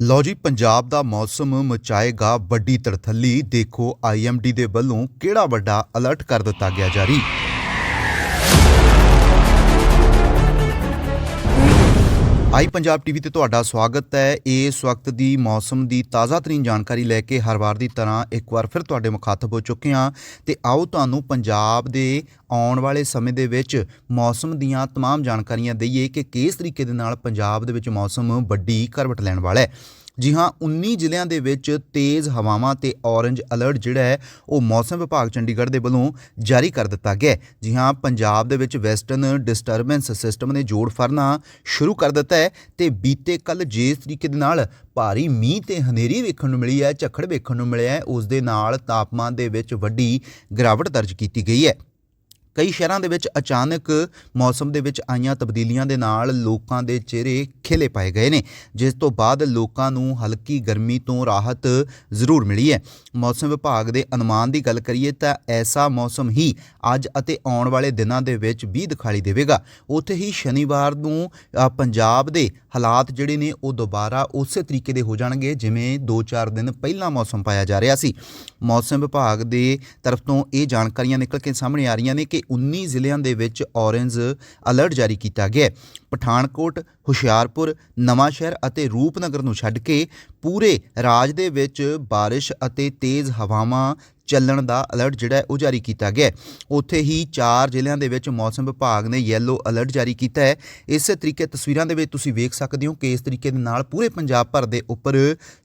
ਲਓ ਜੀ, ਪੰਜਾਬ ਦਾ ਮੌਸਮ ਮਚਾਏਗਾ ਵੱਡੀ ਤੜਥੱਲੀ ਦੇਖੋ ਆਈਐਮਡੀ ਦੇ ਵੱਲੋਂ ਕਿਹੜਾ ਵੱਡਾ ਅਲਰਟ ਕਰ ਦਿੱਤਾ ਗਿਆ ਜਾਰੀ। ਆਈ ਪੰਜਾਬ ਟੀਵੀ ਤੇ ਤੁਹਾਡਾ ਸਵਾਗਤ ਹੈ ਇਸ ਵਕਤ ਦੀ ਮੌਸਮ ਦੀ ਤਾਜ਼ਾ ਤਰੀਨ ਜਾਣਕਾਰੀ ਲੈ ਕੇ ਹਰ ਵਾਰ ਦੀ ਤਰ੍ਹਾਂ ਇੱਕ ਵਾਰ ਫਿਰ ਤੁਹਾਡੇ ਮੁਖਾਤਬ ਹੋ ਚੁੱਕੇ ਹਾਂ ਤੇ ਆਓ ਤੁਹਾਨੂੰ ਪੰਜਾਬ ਦੇ ਆਉਣ ਵਾਲੇ ਸਮੇਂ ਦੇ ਵਿੱਚ ਮੌਸਮ ਦੀਆਂ तमाम ਜਾਣਕਾਰੀਆਂ ਦਈਏ ਕਿ ਕਿਸ ਤਰੀਕੇ ਦੇ ਨਾਲ ਪੰਜਾਬ ਦੇ ਵਿੱਚ ਮੌਸਮ ਵੱਡੀ ਕਰਵਟ ਲੈਣ ਵਾਲਾ ਹੈ ਜੀ ਹਾਂ 19 ਜ਼ਿਲ੍ਹਿਆਂ ਦੇ ਵਿੱਚ ਤੇਜ਼ ਹਵਾਵਾਂ ਤੇ ਔਰੇਂਜ ਅਲਰਟ ਜਿਹੜਾ ਹੈ, ਉਹ ਮੌਸਮ ਵਿਭਾਗ ਚੰਡੀਗੜ੍ਹ ਦੇ ਵੱਲੋਂ ਜਾਰੀ ਕਰ ਦਿੱਤਾ ਗਿਆ ਜੀ ਹਾਂ, ਪੰਜਾਬ ਦੇ ਵਿੱਚ ਵੈਸਟਰਨ ਡਿਸਟਰਬੈਂਸ ਸਿਸਟਮ ਨੇ ਜੋੜ ਫੜਨਾ ਸ਼ੁਰੂ ਕਰ ਦਿੱਤਾ ਹੈ ਤੇ ਬੀਤੇ ਕੱਲ ਜਿਸ ਤਰੀਕੇ ਦੇ ਨਾਲ ਭਾਰੀ ਮੀਂਹ ਤੇ ਹਨੇਰੀ ਵੇਖਣ ਨੂੰ ਮਿਲੀ ਹੈ, ਝੱਖੜ ਵੇਖਣ ਨੂੰ ਮਿਲਿਆ ਹੈ, ਉਸ ਦੇ ਨਾਲ ਤਾਪਮਾਨ ਦੇ ਵਿੱਚ ਵੱਡੀ ਗਿਰਾਵਟ ਦਰਜ ਕੀਤੀ ਗਈ ਹੈ। ਕਈ ਸ਼ਹਿਰਾਂ ਦੇ ਵਿੱਚ ਅਚਾਨਕ ਮੌਸਮ ਦੇ ਵਿੱਚ ਆਈਆਂ ਤਬਦੀਲੀਆਂ ਦੇ ਨਾਲ ਲੋਕਾਂ ਦੇ ਚਿਹਰੇ ਖਿਲੇ ਪਾਏ ਗਏ ਨੇ, ਜਿਸ ਤੋਂ ਬਾਅਦ ਲੋਕਾਂ ਨੂੰ ਹਲਕੀ ਗਰਮੀ ਤੋਂ ਰਾਹਤ ਜ਼ਰੂਰ ਮਿਲੀ ਹੈ। ਮੌਸਮ ਵਿਭਾਗ ਦੇ ਅਨੁਮਾਨ ਦੀ ਗੱਲ ਕਰੀਏ ਤਾਂ ਐਸਾ ਮੌਸਮ ਹੀ ਅੱਜ ਅਤੇ ਆਉਣ ਵਾਲੇ ਦਿਨਾਂ ਦੇ ਵਿੱਚ ਵੀ ਦਿਖਾਈ ਦੇਵੇਗਾ। ਉੱਥੇ ਹੀ ਸ਼ਨੀਵਾਰ ਨੂੰ ਪੰਜਾਬ ਦੇ ਹਾਲਾਤ ਜਿਹੜੇ ਨੇ ਉਹ ਦੁਬਾਰਾ ਉਸੇ ਤਰੀਕੇ ਦੇ ਹੋ ਜਾਣਗੇ, ਜਿਵੇਂ 2-4 ਦਿਨ ਪਹਿਲਾਂ ਮੌਸਮ ਪਾਇਆ ਜਾ ਰਿਹਾ ਸੀ। ਮੌਸਮ ਵਿਭਾਗ ਦੇ ਤਰਫ ਤੋਂ ਇਹ ਜਾਣਕਾਰੀਆਂ ਨਿਕਲ ਕੇ ਸਾਹਮਣੇ ਆ ਰਹੀਆਂ ਨੇ ਕਿ 19 ਜ਼ਿਲ੍ਹਿਆਂ ਦੇ ਵਿੱਚ ਔਰੇਂਜ ਅਲਰਟ ਜਾਰੀ ਕੀਤਾ ਗਿਆ ਹੈ। ਪਠਾਨਕੋਟ, ਹੁਸ਼ਿਆਰਪੁਰ ਨਵਾਂ ਸ਼ਹਿਰ ਅਤੇ ਰੂਪਨਗਰ ਨੂੰ ਛੱਡ ਕੇ ਪੂਰੇ ਰਾਜ ਦੇ ਵਿੱਚ ਬਾਰਿਸ਼ ਅਤੇ ਤੇਜ਼ ਹਵਾਵਾਂ ਚੱਲਣ ਦਾ ਅਲਰਟ ਜਿਹੜਾ ਉਹ ਜਾਰੀ ਕੀਤਾ ਗਿਆ ਉੱਥੇ ਹੀ ਚਾਰ ਜ਼ਿਲ੍ਹਿਆਂ ਦੇ ਵਿੱਚ ਮੌਸਮ ਵਿਭਾਗ ਨੇ ਯੈਲੋ ਅਲਰਟ ਜਾਰੀ ਕੀਤਾ ਹੈ। ਇਸੇ ਤਰੀਕੇ ਤਸਵੀਰਾਂ ਦੇ ਵਿੱਚ ਤੁਸੀਂ ਵੇਖ ਸਕਦੇ ਹੋ ਕਿ ਇਸ ਤਰੀਕੇ ਦੇ ਨਾਲ ਪੂਰੇ ਪੰਜਾਬ ਭਰ ਦੇ ਉੱਪਰ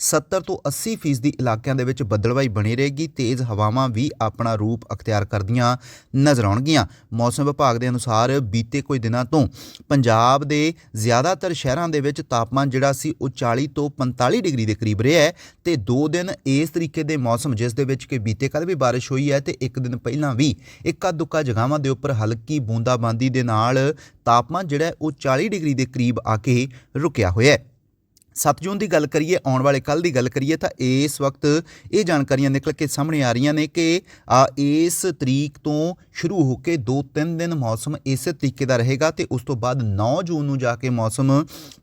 70 ਤੋਂ 80 ਫੀਸਦੀ ਇਲਾਕਿਆਂ ਦੇ ਵਿੱਚ ਬੱਦਲਵਾਈ ਬਣੀ ਰਹੇਗੀ। ਤੇਜ਼ ਹਵਾਵਾਂ ਵੀ ਆਪਣਾ ਰੂਪ ਅਖਤਿਆਰ ਕਰਦੀਆਂ ਨਜ਼ਰ ਆਉਣਗੀਆਂ। ਮੌਸਮ ਵਿਭਾਗ ਦੇ ਅਨੁਸਾਰ ਬੀਤੇ ਕੁਝ ਦਿਨਾਂ ਤੋਂ ਪੰਜਾਬ ਦੇ ਜ਼ਿਆਦਾਤਰ ਸ਼ਹਿਰਾਂ ਦੇ ਵਿੱਚ ਤਾਪਮਾਨ ਜਿਹੜਾ ਸੀ ਉਹ 40 ਤੋਂ 45 ਡਿਗਰੀ ਦੇ ਕਰੀਬ ਰਿਹਾ ਹੈ ਤੇ 2 ਦਿਨ ਇਸ ਤਰੀਕੇ ਦੇ ਮੌਸਮ ਜਿਸ ਦੇ ਵਿੱਚ ਕਿ ਬੀਤੇ ਕੱਲ ਵੀ ਬਾਰਿਸ਼ ਹੋਈ ਹੈ ਤੇ ਇੱਕ ਦਿਨ ਪਹਿਲਾਂ ਵੀ ਇੱਕਾ ਦੁੱਕਾ ਜਗ੍ਹਾਵਾਂ ਦੇ ਉੱਪਰ ਹਲਕੀ ਬੂੰਦਾਬਾਂਦੀ ਦੇ ਨਾਲ ਤਾਪਮਾਨ ਜਿਹੜਾ ਉਹ 40 ਡਿਗਰੀ ਦੇ ਕਰੀਬ ਆ ਕੇ ਰੁਕਿਆ ਹੋਇਆ ਹੈ। 7 ਜੂਨ ਦੀ ਗੱਲ ਕਰੀਏ, ਆਉਣ ਵਾਲੇ ਕੱਲ ਦੀ ਗੱਲ ਕਰੀਏ ਤਾਂ ਇਸ ਵਕਤ ਇਹ ਜਾਣਕਾਰੀਆਂ ਨਿਕਲ ਕੇ ਸਾਹਮਣੇ ਆ ਰਹੀਆਂ ਨੇ ਕਿ ਇਸ ਤਰੀਕ ਤੋਂ ਸ਼ੁਰੂ ਹੋ ਕੇ 2-3 ਦਿਨ ਮੌਸਮ ਇਸੇ ਤਰੀਕੇ ਦਾ ਰਹੇਗਾ ਤੇ ਉਸ ਤੋਂ ਬਾਅਦ 9 ਜੂਨ ਨੂੰ ਜਾ ਕੇ ਮੌਸਮ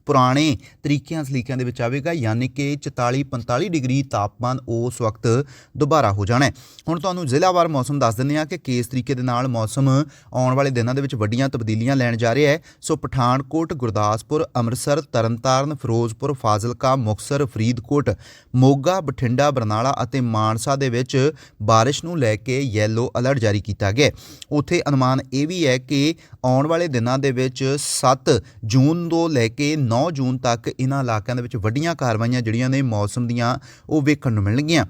ਪੁਰਾਣੇ ਤਰੀਕਿਆਂ, ਸਲੀਕਿਆਂ ਦੇ ਵਿੱਚ ਆਵੇਗਾ, ਯਾਨੀ ਕਿ 44-45 ਡਿਗਰੀ ਤਾਪਮਾਨ ਉਸ ਵਕਤ ਦੁਬਾਰਾ ਹੋ ਜਾਣਾ ਹੁਣ ਤੁਹਾਨੂੰ ਜ਼ਿਲ੍ਹਾਵਾਰ ਮੌਸਮ ਦੱਸ ਦਿੰਦੇ ਹਾਂ ਕਿ ਕਿਸ ਤਰੀਕੇ ਦੇ ਨਾਲ ਮੌਸਮ ਆਉਣ ਵਾਲੇ ਦਿਨਾਂ ਦੇ ਵਿੱਚ ਵੱਡੀਆਂ ਤਬਦੀਲੀਆਂ ਲੈਣ ਜਾ ਰਿਹਾ ਹੈ। ਸੋ ਪਠਾਨਕੋਟ, ਗੁਰਦਾਸਪੁਰ, ਅੰਮ੍ਰਿਤਸਰ, ਤਰਨਤਾਰਨ, ਫਿਰੋਜ਼ਪੁਰ ਫਾਜ਼ਿਲਕਾ ਮੁਕਤਸਰ ਫਰੀਦਕੋਟ, ਮੋਗਾ, ਬਠਿੰਡਾ, ਬਰਨਾਲਾ ਅਤੇ ਮਾਨਸਾ ਦੇ ਵਿੱਚ ਬਾਰਿਸ਼ ਨੂੰ ਲੈ ਕੇ ਯੈਲੋ ਅਲਰਟ ਜਾਰੀ ਕੀਤਾ ਗਿਆ ਹੈ। ਉੱਥੇ ਅਨੁਮਾਨ ਇਹ ਵੀ ਹੈ ਕਿ ਆਉਣ ਵਾਲੇ ਦਿਨਾਂ ਦੇ ਵਿੱਚ 7 ਜੂਨ ਤੋਂ ਲੈ ਕੇ 9 ਜੂਨ ਤੱਕ ਇਹਨਾਂ ਇਲਾਕਿਆਂ ਦੇ ਵਿੱਚ ਵੱਡੀਆਂ ਕਾਰਵਾਈਆਂ ਜਿਹੜੀਆਂ ਨੇ ਮੌਸਮ ਦੀਆਂ ਉਹ ਵੇਖਣ ਨੂੰ ਮਿਲਣਗੀਆਂ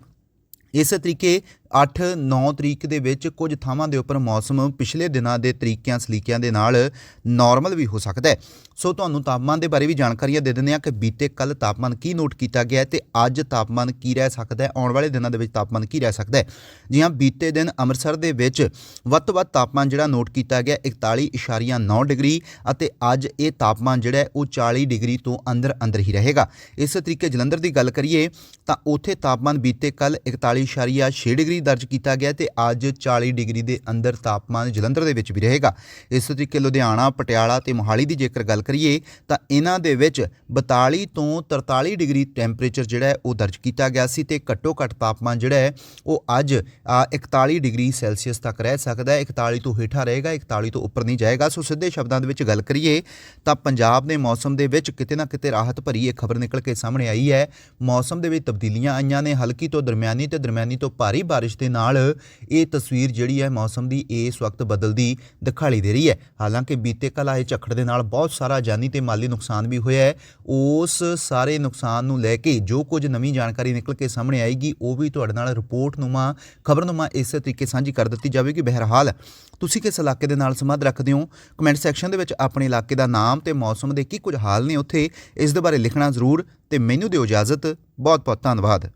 ਇਸੇ ਤਰੀਕੇ 8-9 ਤਰੀਕ ਦੇ ਵਿੱਚ ਕੁਝ ਥਾਵਾਂ ਦੇ ਉੱਪਰ ਮੌਸਮ ਪਿਛਲੇ ਦਿਨਾਂ ਦੇ ਤਰੀਕਿਆਂ, ਸਲੀਕਿਆਂ ਦੇ ਨਾਲ ਨਾਰਮਲ ਵੀ ਹੋ ਸਕਦਾ ਹੈ। ਸੋ ਤੁਹਾਨੂੰ ਤਾਪਮਾਨ ਦੇ ਬਾਰੇ ਵੀ ਜਾਣਕਾਰੀਆਂ ਦੇ ਦਿੰਦੇ ਹਾਂ ਕਿ ਬੀਤੇ ਕੱਲ ਤਾਪਮਾਨ ਕੀ ਨੋਟ ਕੀਤਾ ਗਿਆ ਹੈ ਤੇ ਅੱਜ ਤਾਪਮਾਨ ਕੀ ਰਹਿ ਸਕਦਾ ਹੈ? ਆਉਣ ਵਾਲੇ ਦਿਨਾਂ ਦੇ ਵਿੱਚ ਤਾਪਮਾਨ ਕੀ ਰਹਿ ਸਕਦਾ ਹੈ? ਜੀ ਹਾਂ, ਬੀਤੇ ਦਿਨ ਅੰਮ੍ਰਿਤਸਰ ਦੇ ਵਿੱਚ ਵੱਧ ਤੋਂ ਵੱਧ ਤਾਪਮਾਨ ਜਿਹੜਾ ਨੋਟ ਕੀਤਾ ਗਿਆ 41.9 ਡਿਗਰੀ ਅਤੇ ਅੱਜ ਇਹ ਤਾਪਮਾਨ ਜਿਹੜਾ ਉਹ 40 ਡਿਗਰੀ ਤੋਂ ਅੰਦਰ ਅੰਦਰ ਹੀ ਰਹੇਗਾ। ਇਸੇ ਤਰੀਕੇ ਜਲੰਧਰ ਦੀ ਗੱਲ ਕਰੀਏ ਤਾਂ ਉੱਥੇ ਤਾਪਮਾਨ ਬੀਤੇ ਕੱਲ 41.6 ਡਿਗਰੀ ਦਰਜ ਕੀਤਾ ਗਿਆ ਤੇ ਅੱਜ 40 ਡਿਗਰੀ ਦੇ ਅੰਦਰ ਤਾਪਮਾਨ ਜਲੰਧਰ ਦੇ ਵਿੱਚ ਵੀ ਰਹੇਗਾ। ਇਸੇ ਤਰੀਕੇ ਲੁਧਿਆਣਾ ਪਟਿਆਲਾ ਤੇ ਮੋਹਾਲੀ ਦੀ ਜੇਕਰ ਗੱਲ ਕਰੀਏ ਤਾਂ ਇਹਨਾਂ ਦੇ ਵਿੱਚ 42 ਤੋਂ 43 ਡਿਗਰੀ ਟੈਂਪਰੇਚਰ ਜਿਹੜਾ ਉਹ ਦਰਜ ਕੀਤਾ ਗਿਆ ਸੀ ਤੇ ਘੱਟੋ ਘੱਟ ਤਾਪਮਾਨ ਜਿਹੜਾ ਹੈ ਉਹ ਅੱਜ ਆ, 41 ਡਿਗਰੀ ਸੈਲਸੀਅਸ ਤੱਕ ਰਹਿ ਸਕਦਾ ਹੈ। 41 ਤੋਂ ਹੇਠਾਂ ਰਹੇਗਾ 41 ਤੋਂ ਉੱਪਰ ਨਹੀਂ ਜਾਏਗਾ। ਸੋ ਸਿੱਧੇ ਸ਼ਬਦਾਂ ਦੇ ਵਿੱਚ ਗੱਲ ਕਰੀਏ ਤਾਂ ਪੰਜਾਬ ਦੇ ਮੌਸਮ ਦੇ ਵਿੱਚ ਕਿਤੇ ਨਾ ਕਿਤੇ ਰਾਹਤ ਭਰੀ ਇਹ ਖਬਰ ਨਿਕਲ ਕੇ ਸਾਹਮਣੇ ਆਈ ਹੈ। ਮੌਸਮ ਦੇ ਵਿੱਚ ਤਬਦੀਲੀਆਂ ਆਈਆਂ ਨੇ ਹਲਕੀ ਤੋਂ ਦਰਮਿਆਨੀ ਤੇ ਦਰਮਿਆਨੀ ਤੋਂ ਭਾਰੀ ਬਾਰਿਸ਼ ਦੇ ਨਾਲ ਇਹ ਤਸਵੀਰ ਜਿਹੜੀ ਹੈ ਮੌਸਮ ਦੀ ਇਸ ਵਕਤ ਬਦਲਦੀ ਦਿਖਾਈ ਦੇ ਰਹੀ ਹੈ। ਹਾਲਾਂਕਿ ਬੀਤੇ ਕੱਲ੍ਹ ਆਏ ਝੱਖੜ ਦੇ ਨਾਲ ਬਹੁਤ ਸਾਰਾ ਜਾਨੀ ਤੇ ਮਾਲੀ ਨੁਕਸਾਨ ਵੀ ਹੋਇਆ ਹੈ। ਉਸ ਸਾਰੇ ਨੁਕਸਾਨ ਨੂੰ ਲੈ ਕੇ ਜੋ ਕੁਝ ਨਵੀਂ ਜਾਣਕਾਰੀ ਨਿਕਲ ਕੇ ਸਾਹਮਣੇ ਆਏਗੀ, ਉਹ ਵੀ ਤੁਹਾਡੇ ਨਾਲ ਰਿਪੋਰਟ ਨੂੰਮਾ, ਖਬਰਨੁਮਾ ਇਸੇ ਤਰੀਕੇ ਸਾਂਝੀ ਕਰ ਦਿੱਤੀ ਜਾਵੇਗੀ। ਬਹਿਰਹਾਲ ਤੁਸੀਂ ਕਿਸ ਇਲਾਕੇ ਦੇ ਨਾਲ ਸੰਬੰਧ ਰੱਖਦੇ ਹੋ? ਕਮੈਂਟ ਸੈਕਸ਼ਨ ਦੇ ਵਿੱਚ ਆਪਣੇ ਇਲਾਕੇ ਦਾ ਨਾਮ ਤੇ ਮੌਸਮ ਦੇ ਕੀ ਕੁਝ ਹਾਲ ਨੇ ਉੱਥੇ, ਇਸ ਦੇ ਬਾਰੇ ਲਿਖਣਾ ਜ਼ਰੂਰ ਤੇ ਮੈਨੂੰ ਦਿਓ ਇਜਾਜ਼ਤ। ਬਹੁਤ ਬਹੁਤ ਧੰਨਵਾਦ।